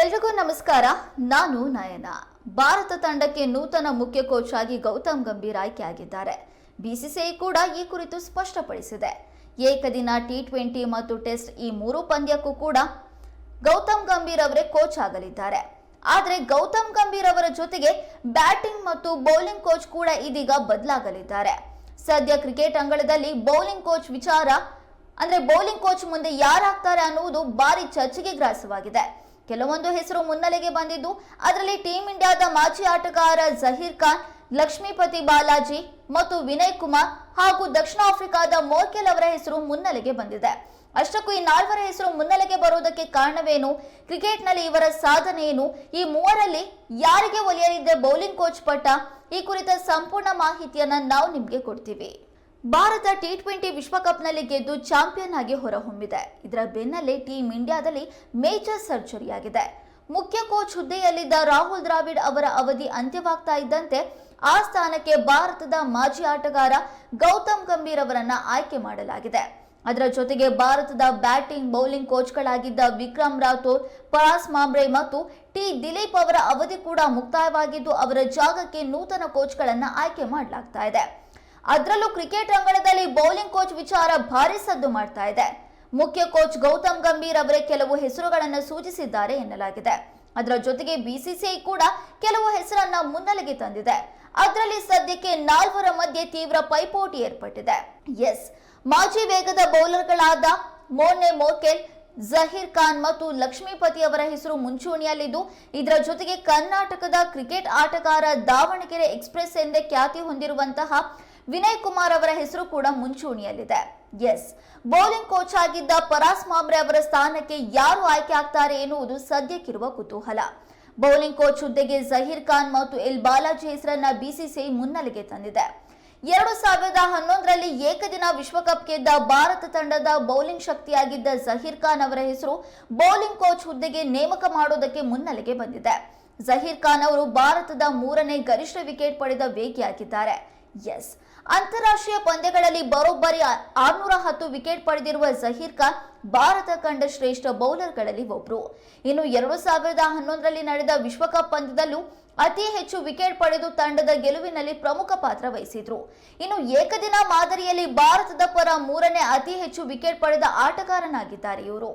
ಎಲ್ರಿಗೂ ನಮಸ್ಕಾರ. ನಾನು ನಯನ. ಭಾರತ ತಂಡಕ್ಕೆ ನೂತನ ಮುಖ್ಯ ಕೋಚ್ ಆಗಿ ಗೌತಮ್ ಗಂಭೀರ್ ಆಯ್ಕೆಯಾಗಿದ್ದಾರೆ. ಬಿಸಿಸಿಐ ಕೂಡ ಈ ಕುರಿತು ಸ್ಪಷ್ಟಪಡಿಸಿದೆ. ಏಕದಿನ ಟಿ ಟ್ವೆಂಟಿ ಮತ್ತು ಟೆಸ್ಟ್ ಈ ಮೂರು ಪಂದ್ಯಕ್ಕೂ ಕೂಡ ಗೌತಮ್ ಗಂಭೀರ್ ಅವರೇ ಕೋಚ್ ಆಗಲಿದ್ದಾರೆ. ಆದರೆ ಗೌತಮ್ ಗಂಭೀರ್ ಅವರ ಜೊತೆಗೆ ಬ್ಯಾಟಿಂಗ್ ಮತ್ತು ಬೌಲಿಂಗ್ ಕೋಚ್ ಕೂಡ ಇದೀಗ ಬದಲಾಗಲಿದ್ದಾರೆ. ಸದ್ಯ ಕ್ರಿಕೆಟ್ ಅಂಗಳದಲ್ಲಿ ಬೌಲಿಂಗ್ ಕೋಚ್ ವಿಚಾರ, ಅಂದ್ರೆ ಬೌಲಿಂಗ್ ಕೋಚ್ ಮುಂದೆ ಯಾರಾಗ್ತಾರೆ ಅನ್ನುವುದು ಭಾರಿ ಚರ್ಚೆಗೆ ಗ್ರಾಸವಾಗಿದೆ. ಕೆಲವೊಂದು ಹೆಸರು ಮುನ್ನೆಲೆಗೆ ಬಂದಿದ್ದು, ಅದರಲ್ಲಿ ಟೀಂ ಇಂಡಿಯಾದ ಮಾಜಿ ಆಟಗಾರ ಜಹೀರ್ ಖಾನ್, ಲಕ್ಷ್ಮೀಪತಿ ಬಾಲಾಜಿ ಮತ್ತು ವಿನಯ್ ಕುಮಾರ್ ಹಾಗೂ ದಕ್ಷಿಣ ಆಫ್ರಿಕಾದ ಮೋರ್ಕೆಲ್ ಅವರ ಹೆಸರು ಮುನ್ನೆಲೆಗೆ ಬಂದಿದೆ. ಅಷ್ಟಕ್ಕೂ ಈ ನಾಲ್ವರ ಹೆಸರು ಮುನ್ನೆಲೆಗೆ ಬರುವುದಕ್ಕೆ ಕಾರಣವೇನು? ಕ್ರಿಕೆಟ್ನಲ್ಲಿ ಇವರ ಸಾಧನೆ ಏನು? ಈ ಮೂವರಲ್ಲಿ ಯಾರಿಗೆ ಒಲಿಯಲಿದೆ ಬೌಲಿಂಗ್ ಕೋಚ್ ಪಟ್ಟ? ಈ ಕುರಿತ ಸಂಪೂರ್ಣ ಮಾಹಿತಿಯನ್ನು ನಾವು ನಿಮಗೆ ಕೊಡ್ತೀವಿ. ಭಾರತ ಟಿ ಟ್ವೆಂಟಿ ವಿಶ್ವಕಪ್ನಲ್ಲಿ ಗೆದ್ದು ಚಾಂಪಿಯನ್ ಆಗಿ ಹೊರಹೊಮ್ಮಿದೆ. ಇದರ ಬೆನ್ನಲ್ಲೇ ಟೀಂ ಇಂಡಿಯಾದಲ್ಲಿ ಮೇಜರ್ ಸರ್ಜರಿ ಆಗಿದೆ. ಮುಖ್ಯ ಕೋಚ್ ಹುದ್ದೆಯಲ್ಲಿದ್ದ ರಾಹುಲ್ ದ್ರಾವಿಡ್ ಅವರ ಅವಧಿ ಅಂತ್ಯವಾಗ್ತಾ ಇದ್ದಂತೆ ಆ ಸ್ಥಾನಕ್ಕೆ ಭಾರತದ ಮಾಜಿ ಆಟಗಾರ ಗೌತಮ್ ಗಂಭೀರ್ ಅವರನ್ನ ಆಯ್ಕೆ ಮಾಡಲಾಗಿದೆ. ಅದರ ಜೊತೆಗೆ ಭಾರತದ ಬ್ಯಾಟಿಂಗ್, ಬೌಲಿಂಗ್ ಕೋಚ್ಗಳಾಗಿದ್ದ ವಿಕ್ರಮ್ ರಾಥೋರ್ ಪರಾಸ್ ಮಾಂಬ್ರೆ ಮತ್ತು ಟಿ ದಿಲೀಪ್ ಅವರ ಅವಧಿ ಕೂಡ ಮುಕ್ತಾಯವಾಗಿದ್ದು, ಅವರ ಜಾಗಕ್ಕೆ ನೂತನ ಕೋಚ್ಗಳನ್ನು ಆಯ್ಕೆ ಮಾಡಲಾಗ್ತಾ ಇದೆ. ಅದರಲ್ಲೂ ಕ್ರಿಕೆಟ್ ಅಂಗಣದಲ್ಲಿ ಬೌಲಿಂಗ್ ಕೋಚ್ ವಿಚಾರ ಭಾರಿ ಸದ್ದು ಮಾಡ್ತಾ ಇದೆ. ಮುಖ್ಯ ಕೋಚ್ ಗೌತಮ್ ಗಂಭೀರ್ ಅವರೇ ಕೆಲವು ಹೆಸರುಗಳನ್ನು ಸೂಚಿಸಿದ್ದಾರೆ ಎನ್ನಲಾಗಿದೆ. ಅದರ ಜೊತೆಗೆ ಬಿಸಿಸಿಐ ಕೂಡ ಕೆಲವು ಹೆಸರನ್ನ ಮುನ್ನೆಲೆಗೆ ತಂದಿದೆ. ಅದರಲ್ಲಿ ಸದ್ಯಕ್ಕೆ ನಾಲ್ವರ ಮಧ್ಯೆ ತೀವ್ರ ಪೈಪೋಟಿ ಏರ್ಪಟ್ಟಿದೆ. ಎಸ್, ಮಾಜಿ ವೇಗದ ಬೌಲರ್ಗಳಾದ ಮೋನೆ ಮೋಕೆಲ್, ಜಹೀರ್ ಖಾನ್ ಮತ್ತು ಲಕ್ಷ್ಮೀಪತಿ ಅವರ ಹೆಸರು ಮುಂಚೂಣಿಯಲ್ಲಿದ್ದು, ಇದರ ಜೊತೆಗೆ ಕರ್ನಾಟಕದ ಕ್ರಿಕೆಟ್ ಆಟಗಾರ ದಾವಣಗೆರೆ ಎಕ್ಸ್ಪ್ರೆಸ್ ಎಂದೇ ಖ್ಯಾತಿ ಹೊಂದಿರುವಂತಹ ವಿನಯ್ ಕುಮಾರ್ ಅವರ ಹೆಸರು ಕೂಡ ಮುಂಚೂಣಿಯಲ್ಲಿದೆ. ಎಸ್, ಬೌಲಿಂಗ್ ಕೋಚ್ ಆಗಿದ್ದ ಪರಾಸ್ ಮಾಬ್ರೆ ಅವರ ಸ್ಥಾನಕ್ಕೆ ಯಾರು ಆಯ್ಕೆ ಆಗ್ತಾರೆ ಎನ್ನುವುದು ಸದ್ಯಕ್ಕಿರುವ ಕುತೂಹಲ. ಬೌಲಿಂಗ್ ಕೋಚ್ ಹುದ್ದೆಗೆ ಜಹೀರ್ ಖಾನ್ ಮತ್ತು ಎಲ್ ಬಾಲಾಜಿ ಹೆಸರನ್ನ ಬಿಸಿಸಿಐ ಮುನ್ನೆಲೆಗೆ ತಂದಿದೆ. ಎರಡು ಸಾವಿರದ ಹನ್ನೊಂದರಲ್ಲಿ ಏಕದಿನ ವಿಶ್ವಕಪ್ ಗೆದ್ದ ಭಾರತ ತಂಡದ ಬೌಲಿಂಗ್ ಶಕ್ತಿಯಾಗಿದ್ದ ಜಹೀರ್ ಖಾನ್ ಅವರ ಹೆಸರು ಬೌಲಿಂಗ್ ಕೋಚ್ ಹುದ್ದೆಗೆ ನೇಮಕ ಮಾಡೋದಕ್ಕೆ ಮುನ್ನೆಲೆಗೆ ಬಂದಿದೆ. ಜಹೀರ್ ಖಾನ್ ಅವರು ಭಾರತದ ಮೂರನೇ ಗರಿಷ್ಠ ವಿಕೆಟ್ ಪಡೆದ ವೇಗಿಯಾಗಿದ್ದಾರೆ. ಎಸ್ ಅಂತಾರಾಷ್ಟ್ರೀಯ ಪಂದ್ಯಗಳಲ್ಲಿ ಬರೋಬ್ಬರಿ ಆರ್ನೂರ ಹತ್ತು ವಿಕೆಟ್ ಪಡೆದಿರುವ ಜಹೀರ್ ಖಾನ್ ಭಾರತ ಕಂಡ ಶ್ರೇಷ್ಠ ಬೌಲರ್ಗಳಲ್ಲಿ ಒಬ್ರು. ಇನ್ನು ಎರಡು ಸಾವಿರದ ಹನ್ನೊಂದರಲ್ಲಿ ನಡೆದ ವಿಶ್ವಕಪ್ ಪಂದ್ಯದಲ್ಲೂ ಅತಿ ಹೆಚ್ಚು ವಿಕೆಟ್ ಪಡೆದು ತಂಡದ ಗೆಲುವಿನಲ್ಲಿ ಪ್ರಮುಖ ಪಾತ್ರ ವಹಿಸಿದ್ರು. ಇನ್ನು ಏಕದಿನ ಮಾದರಿಯಲ್ಲಿ ಭಾರತದ ಪರ ಮೂರನೇ ಅತಿ ಹೆಚ್ಚು ವಿಕೆಟ್ ಪಡೆದ ಆಟಗಾರನಾಗಿದ್ದಾರೆ ಇವರು.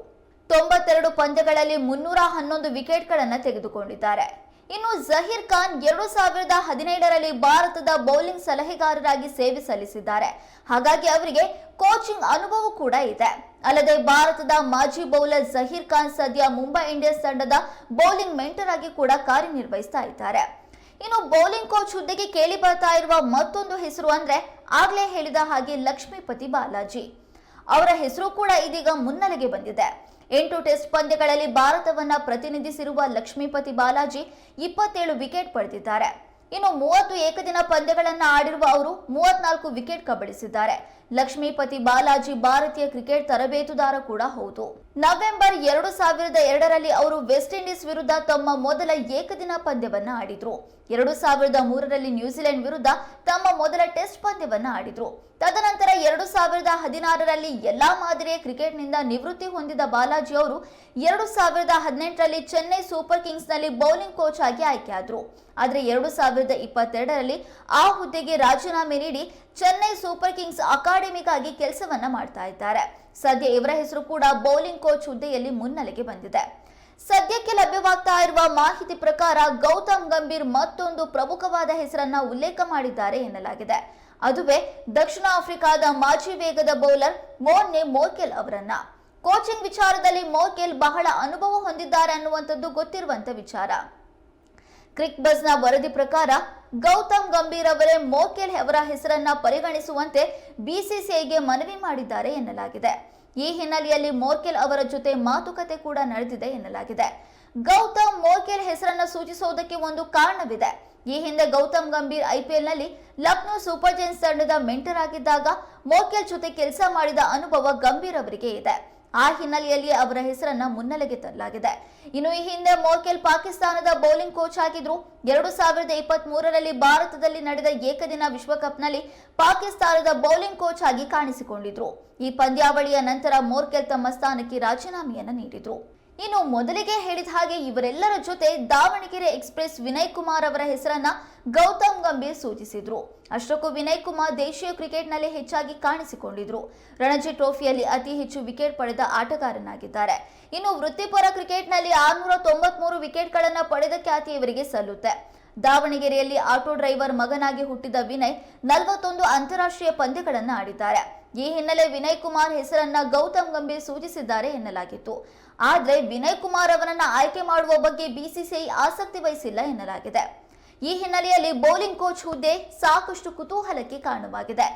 ತೊಂಬತ್ತೆರಡು ಪಂದ್ಯಗಳಲ್ಲಿ ಮುನ್ನೂರ ಹನ್ನೊಂದು ವಿಕೆಟ್ಗಳನ್ನು ತೆಗೆದುಕೊಂಡಿದ್ದಾರೆ. ಇನ್ನು ಜಹೀರ್ ಖಾನ್ ಎರಡು ಸಾವಿರದ ಹದಿನೈದರಲ್ಲಿ ಭಾರತದ ಬೌಲಿಂಗ್ ಸಲಹೆಗಾರರಾಗಿ ಸೇವೆ ಸಲ್ಲಿಸಿದ್ದಾರೆ. ಹಾಗಾಗಿ ಅವರಿಗೆ ಕೋಚಿಂಗ್ ಅನುಭವ ಕೂಡ ಇದೆ. ಅಲ್ಲದೆ ಭಾರತದ ಮಾಜಿ ಬೌಲರ್ ಜಹೀರ್ ಖಾನ್ ಸದ್ಯ ಮುಂಬೈ ಇಂಡಿಯನ್ಸ್ ತಂಡದ ಬೌಲಿಂಗ್ ಮೆಂಟರ್ ಆಗಿ ಕೂಡ ಕಾರ್ಯನಿರ್ವಹಿಸ್ತಾ ಇದ್ದಾರೆ. ಇನ್ನು ಬೌಲಿಂಗ್ ಕೋಚ್ ಹುದ್ದೆಗೆ ಕೇಳಿ ಬರ್ತಾ ಇರುವ ಮತ್ತೊಂದು ಹೆಸರು ಅಂದ್ರೆ ಆಗ್ಲೇ ಹೇಳಿದ ಹಾಗೆ ಲಕ್ಷ್ಮೀಪತಿ ಬಾಲಾಜಿ. ಅವರ ಹೆಸರು ಕೂಡ ಇದೀಗ ಮುನ್ನೆಲೆಗೆ ಬಂದಿದೆ. ಎಂಟು ಟೆಸ್ಟ್ ಪಂದ್ಯಗಳಲ್ಲಿ ಭಾರತವನ್ನ ಪ್ರತಿನಿಧಿಸಿರುವ ಲಕ್ಷ್ಮೀಪತಿ ಬಾಲಾಜಿ ಇಪ್ಪತ್ತೇಳು ವಿಕೆಟ್ ಪಡೆದಿದ್ದಾರೆ. ಇನ್ನು ಮೂವತ್ತು ಏಕದಿನ ಪಂದ್ಯಗಳನ್ನು ಆಡಿರುವ ಅವರು ಮೂವತ್ನಾಲ್ಕು ವಿಕೆಟ್ ಕಬಳಿಸಿದ್ದಾರೆ. ಲಕ್ಷ್ಮೀಪತಿ ಬಾಲಾಜಿ ಭಾರತೀಯ ಕ್ರಿಕೆಟ್ ತರಬೇತುದಾರ ಕೂಡ ಹೌದು. ನವೆಂಬರ್ ಎರಡು ಸಾವಿರದ ಎರಡರಲ್ಲಿ ಅವರು ವೆಸ್ಟ್ ಇಂಡೀಸ್ ವಿರುದ್ಧ ತಮ್ಮ ಮೊದಲ ಏಕದಿನ ಪಂದ್ಯವನ್ನ ಆಡಿದ್ರು. ಎರಡು ಸಾವಿರದ ಮೂರರಲ್ಲಿ ನ್ಯೂಜಿಲೆಂಡ್ ವಿರುದ್ಧ ತಮ್ಮ ಮೊದಲ ಟೆಸ್ಟ್ ಪಂದ್ಯವನ್ನು ಆಡಿದ್ರು. ತದನಂತರ ಎರಡು ಸಾವಿರದ ಹದಿನಾರರಲ್ಲಿ ಎಲ್ಲಾ ಮಾದರಿಯ ಕ್ರಿಕೆಟ್ನಿಂದ ನಿವೃತ್ತಿ ಹೊಂದಿದ ಬಾಲಾಜಿ ಅವರು ಎರಡು ಸಾವಿರದ ಹದಿನೆಂಟರಲ್ಲಿ ಚೆನ್ನೈ ಸೂಪರ್ ಕಿಂಗ್ಸ್ನಲ್ಲಿ ಬೌಲಿಂಗ್ ಕೋಚ್ ಆಗಿ ಆಯ್ಕೆಯಾದರು. ಆದರೆ ಎರಡು ಸಾವಿರದ ಇಪ್ಪತ್ತೆರಡರಲ್ಲಿ ಆ ಹುದ್ದೆಗೆ ರಾಜೀನಾಮೆ ನೀಡಿ ಚೆನ್ನೈ ಸೂಪರ್ ಕಿಂಗ್ಸ್ ಅಕಾಡೆಮಿಗಾಗಿ ಕೆಲಸವನ್ನ ಮಾಡ್ತಾ ಇದ್ದಾರೆ. ಸದ್ಯ ಇವರ ಹೆಸರು ಕೂಡ ಬೌಲಿಂಗ್ ಕೋಚ್ ಹುದ್ದೆಯಲ್ಲಿ ಮುನ್ನೆಲೆಗೆ ಬಂದಿದೆ. ಸದ್ಯಕ್ಕೆ ಲಭ್ಯವಾಗ್ತಾ ಇರುವ ಮಾಹಿತಿ ಪ್ರಕಾರ ಗೌತಮ್ ಗಂಭೀರ್ ಮತ್ತೊಂದು ಪ್ರಮುಖವಾದ ಹೆಸರನ್ನ ಉಲ್ಲೇಖ ಮಾಡಿದ್ದಾರೆ ಎನ್ನಲಾಗಿದೆ. ಅದುವೇ ದಕ್ಷಿಣ ಆಫ್ರಿಕಾದ ಮಾಜಿ ವೇಗದ ಬೌಲರ್ ಮೋನ್ನೆ ಮೋಕೆಲ್ ಅವರನ್ನ. ಕೋಚಿಂಗ್ ವಿಚಾರದಲ್ಲಿ ಮೋಕೆಲ್ ಬಹಳ ಅನುಭವ ಹೊಂದಿದ್ದಾರೆ ಅನ್ನುವಂಥದ್ದು ಗೊತ್ತಿರುವಂತ ವಿಚಾರ. ಕ್ರಿಕ್ ಬಸ್ನ ವರದಿ ಪ್ರಕಾರ ಗೌತಮ್ ಗಂಭೀರ್ ಅವರೇ ಮೋಕೆಲ್ ಅವರ ಹೆಸರನ್ನ ಪರಿಗಣಿಸುವಂತೆ ಬಿಸಿಸಿಐಗೆ ಮನವಿ ಮಾಡಿದ್ದಾರೆ ಎನ್ನಲಾಗಿದೆ. ಈ ಹಿನ್ನೆಲೆಯಲ್ಲಿ ಮೋರ್ಕೆಲ್ ಅವರ ಜೊತೆ ಮಾತುಕತೆ ಕೂಡ ನಡೆದಿದೆ ಎನ್ನಲಾಗಿದೆ. ಗೌತಮ್ ಮೋರ್ಕೆಲ್ ಹೆಸರನ್ನ ಸೂಚಿಸುವುದಕ್ಕೆ ಒಂದು ಕಾರಣವಿದೆ. ಈ ಹಿಂದೆ ಗೌತಮ್ ಗಂಭೀರ್ ಐಪಿಎಲ್ನಲ್ಲಿ ಲಕ್ನೋ ಸೂಪರ್ ಜೈನ್ಸ್ ತಂಡದ ಮೆಂಟರ್ ಆಗಿದ್ದಾಗ ಮೋರ್ಕೆಲ್ ಜೊತೆ ಕೆಲಸ ಮಾಡಿದ ಅನುಭವ ಗಂಭೀರ್ ಅವರಿಗೆ ಇದೆ. ಆ ಹಿನ್ನೆಲೆಯಲ್ಲಿ ಅವರ ಹೆಸರನ್ನ ಮುನ್ನೆಲೆಗೆ ತರಲಾಗಿದೆ. ಇನ್ನು ಈ ಹಿಂದೆ ಮೋರ್ಕೆಲ್ ಪಾಕಿಸ್ತಾನದ ಬೌಲಿಂಗ್ ಕೋಚ್ ಆಗಿದ್ರು ಎರಡು ಸಾವಿರದ ಇಪ್ಪತ್ತ್ ಮೂರರಲ್ಲಿ ಭಾರತದಲ್ಲಿ ನಡೆದ ಏಕದಿನ ವಿಶ್ವಕಪ್ನಲ್ಲಿ ಪಾಕಿಸ್ತಾನದ ಬೌಲಿಂಗ್ ಕೋಚ್ ಆಗಿ ಕಾಣಿಸಿಕೊಂಡಿದ್ರು. ಈ ಪಂದ್ಯಾವಳಿಯ ನಂತರ ಮೋರ್ಕೆಲ್ ತಮ್ಮ ಸ್ಥಾನಕ್ಕೆ ರಾಜೀನಾಮೆಯನ್ನು ನೀಡಿದ್ರು. ಇನ್ನು ಮೊದಲಿಗೆ ಹೇಳಿದ ಹಾಗೆ ಇವರೆಲ್ಲರ ಜೊತೆ ದಾವಣಗೆರೆ ಎಕ್ಸ್ಪ್ರೆಸ್ ವಿನಯ್ ಕುಮಾರ್ ಅವರ ಹೆಸರನ್ನ ಗೌತಮ್ ಗಂಭೀರ್ ಸೂಚಿಸಿದ್ರು. ಅಷ್ಟಕ್ಕೂ ವಿನಯ್ ಕುಮಾರ್ ದೇಶೀಯ ಕ್ರಿಕೆಟ್ನಲ್ಲಿ ಹೆಚ್ಚಾಗಿ ಕಾಣಿಸಿಕೊಂಡಿದ್ರು. ರಣಜಿ ಟ್ರೋಫಿಯಲ್ಲಿ ಅತಿ ಹೆಚ್ಚು ವಿಕೆಟ್ ಪಡೆದ ಆಟಗಾರನಾಗಿದ್ದಾರೆ. ಇನ್ನು ವೃತ್ತಿಪರ ಕ್ರಿಕೆಟ್ನಲ್ಲಿ ಆರ್ನೂರ ತೊಂಬತ್ಮೂರು ವಿಕೆಟ್ಗಳನ್ನು ಪಡೆದ ಖ್ಯಾತಿ ಇವರಿಗೆ ಸಲ್ಲುತ್ತೆ. ದಾವಣಗೆರೆಯಲ್ಲಿ ಆಟೋ ಡ್ರೈವರ್ ಮಗನಾಗಿ ಹುಟ್ಟಿದ ವಿನಯ್ ನಲವತ್ತೊಂದು ಅಂತಾರಾಷ್ಟ್ರೀಯ ಪಂದ್ಯಗಳನ್ನು ಆಡಿದ್ದಾರೆ. ಈ ಹಿನ್ನೆಲೆ ವಿನಯ್ ಕುಮಾರ್ ಹೆಸರನ್ನ ಗೌತಮ್ ಗಂಭೀರ್ ಸೂಚಿಸಿದ್ದಾರೆ ಎನ್ನಲಾಗಿತ್ತು. ಆದರೆ ವಿನಯ್ ಕುಮಾರ್ ಅವರನ್ನ ಆಯ್ಕೆ ಮಾಡುವ ಬಗ್ಗೆ ಬಿಸಿಸಿಐ ಆಸಕ್ತಿ ವಹಿಸಿಲ್ಲ ಎನ್ನಲಾಗಿದೆ. ಈ ಹಿನ್ನೆಲೆಯಲ್ಲಿ ಬೌಲಿಂಗ್ ಕೋಚ್ ಹುದ್ದೆ ಸಾಕಷ್ಟು ಕುತೂಹಲಕ್ಕೆ ಕಾರಣವಾಗಿದೆ.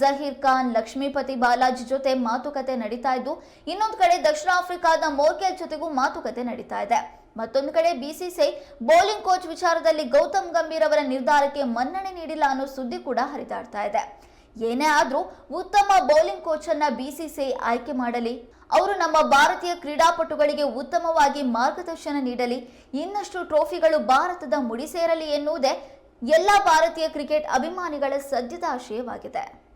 ಜಹೀರ್ ಖಾನ್, ಲಕ್ಷ್ಮೀಪತಿ ಬಾಲಾಜಿ ಜೊತೆ ಮಾತುಕತೆ ನಡೀತಾ ಇದ್ದು, ಇನ್ನೊಂದು ಕಡೆ ದಕ್ಷಿಣ ಆಫ್ರಿಕಾದ ಮೋರ್ಕೆಲ್ ಜೊತೆಗೂ ಮಾತುಕತೆ ನಡೀತಾ ಇದೆ. ಮತ್ತೊಂದು ಕಡೆ ಬಿಸಿಸಿಐ ಬೌಲಿಂಗ್ ಕೋಚ್ ವಿಚಾರದಲ್ಲಿ ಗೌತಮ್ ಗಂಭೀರ್ ಅವರ ನಿರ್ಧಾರಕ್ಕೆ ಮನ್ನಣೆ ನೀಡಿಲ್ಲ ಅನ್ನೋ ಸುದ್ದಿ ಕೂಡ ಹರಿದಾಡ್ತಾ ಇದೆ. ಏನೇ ಆದರೂ ಉತ್ತಮ ಬೌಲಿಂಗ್ ಕೋಚ್ ಅನ್ನ ಬಿಸಿಸಿಐ ಆಯ್ಕೆ ಮಾಡಲಿ. ಅವರು ನಮ್ಮ ಭಾರತೀಯ ಕ್ರೀಡಾಪಟುಗಳಿಗೆ ಉತ್ತಮವಾಗಿ ಮಾರ್ಗದರ್ಶನ ನೀಡಲಿ. ಇನ್ನಷ್ಟು ಟ್ರೋಫಿಗಳು ಭಾರತದ ಮುಡಿಸೇರಲಿ ಎನ್ನುವುದೇ ಎಲ್ಲ ಭಾರತೀಯ ಕ್ರಿಕೆಟ್ ಅಭಿಮಾನಿಗಳ ಸದ್ಯದ ಆಶಯವಾಗಿದೆ.